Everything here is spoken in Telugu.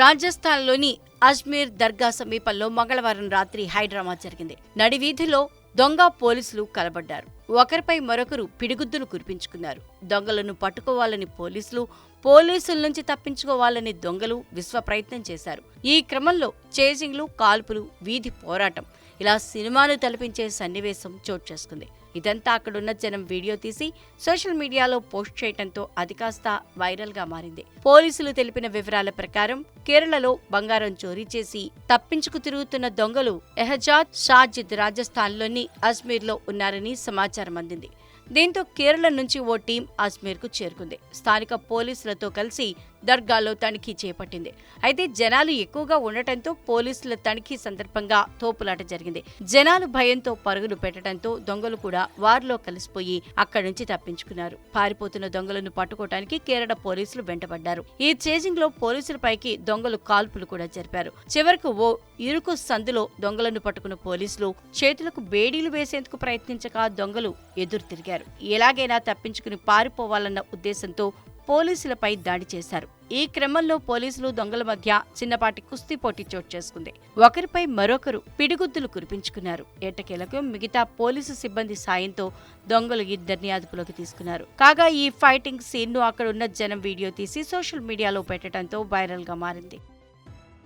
రాజస్థాన్లోని అజ్మీర్ దర్గా సమీపంలో మంగళవారం రాత్రి హైడ్రామా జరిగింది. నడివీధిలో దొంగ పోలీసులు కలబడ్డారు. ఒకరిపై మరొకరు పిడిగుద్దులు కురిపించుకున్నారు. దొంగలను పట్టుకోవాలని పోలీసులు పోలీసుల నుంచి తప్పించుకోవాలని దొంగలు విశ్వ ప్రయత్నం చేశారు. ఈ క్రమంలో చేజింగ్లు కాల్పులు వీధి పోరాటం ఇలా సినిమాను తలపించే సన్నివేశం చోటు చేసుకుంది. ఇదంతా అక్కడున్న జనం వీడియో తీసి సోషల్ మీడియాలో పోస్ట్ చేయడంతో అది కాస్త వైరల్గా మారింది. పోలీసులు తెలిపిన వివరాల ప్రకారం కేరళలో బంగారం చోరీ చేసి తప్పించుకు తిరుగుతున్న దొంగలు ఎహజాద్ షాజిద్ రాజస్థాన్లోని అజ్మీర్లో ఉన్నారని సమాచారం అందింది. దీంతో కేరళ నుంచి ఓ టీం అజ్మీర్కు చేరుకుంది. స్థానిక పోలీసులతో కలిసి దర్గాలో తనిఖీ చేపట్టింది. అయితే జనాలు ఎక్కువగా ఉండటంతో పోలీసుల తనిఖీ సందర్భంగా తోపులాట జరిగింది. జనాలు భయంతో పరుగులు పెట్టడంతో దొంగలు కూడా వారిలో కలిసిపోయి అక్కడి నుంచి తప్పించుకున్నారు. పారిపోతున్న దొంగలను పట్టుకోవడానికి కేరళ పోలీసులు వెంటబడ్డారు. ఈ చేజింగ్లో పోలీసులపైకి దొంగలు కాల్పులు కూడా జరిపారు. చివరకు ఓ ఇరుకు సందులో దొంగలను పట్టుకున్న పోలీసులు చేతులకు బేడీలు వేసేందుకు ప్రయత్నించగా దొంగలు ఎదురు తిరిగారు. ఎలాగైనా తప్పించుకుని పారిపోవాలన్న ఉద్దేశంతో పోలీసులపై దాడి చేశారు. ఈ క్రమంలో పోలీసులు దొంగల మధ్య చిన్నపాటి కుస్తీ పోటీ చోటు చేసుకుంది. ఒకరిపై మరొకరు పిడిగుద్దులు కురిపించుకున్నారు. ఎట్టకేలకు మిగతా పోలీసు సిబ్బంది సాయంతో దొంగలు ఇద్దరిని అదుపులోకి తీసుకున్నారు. కాగా ఈ ఫైటింగ్ సీన్ను అక్కడున్న జనం వీడియో తీసి సోషల్ మీడియాలో పెట్టడంతో వైరల్గా మారింది.